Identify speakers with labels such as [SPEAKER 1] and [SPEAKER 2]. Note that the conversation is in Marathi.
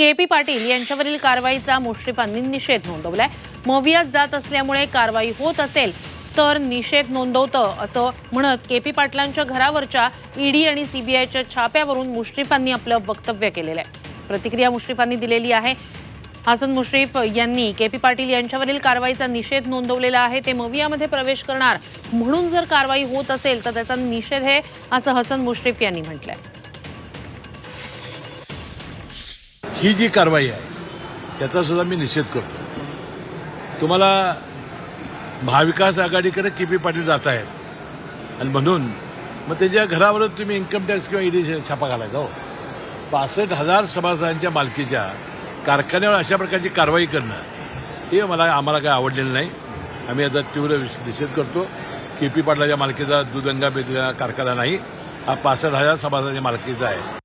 [SPEAKER 1] के पी पाटील यांच्यावरील कारवाईचा मुश्रीफांनी निषेध नोंदवलाय. मवियात जात असल्यामुळे कारवाई होत असेल तर निषेध नोंदवतं असं म्हणत के पी पाटलांच्या घरावरच्या ईडी आणि सीबीआयच्या छाप्यावरून मुश्रीफांनी आपलं वक्तव्य केलेलं आहे. प्रतिक्रिया मुश्रीफांनी दिलेली आहे. हसन मुश्रीफ यांनी के पी पाटील यांच्यावरील कारवाईचा निषेध नोंदवलेला आहे. ते मवियामध्ये प्रवेश करणार म्हणून जर कारवाई होत असेल तर त्याचा निषेध आहे असं हसन मुश्रीफ यांनी म्हटलं आहे
[SPEAKER 2] ही जी कारवाई आहे त्याचा सुद्धा मी निषेध करतो. तुम्हाला महाविकास आघाडीकडे के पी पाटील जात आहेत आणि म्हणून मग त्याच्या घरावरच तुम्ही इन्कम टॅक्स किंवा ईडी छापा घालायचा हो. पासष्ट हजार सभासदांच्या मालकीच्या कारखान्यावर अशा प्रकारची कारवाई करणं हे मला आम्हाला काय आवडलेलं नाही. आम्ही याचा तीव्र निषेध करतो. के पी पाटलाच्या मालकीचा दुदंगा बेदंगा कारखाना नाही. हा पासष्ट हजार सभासदांच्या मालकीचा आहे.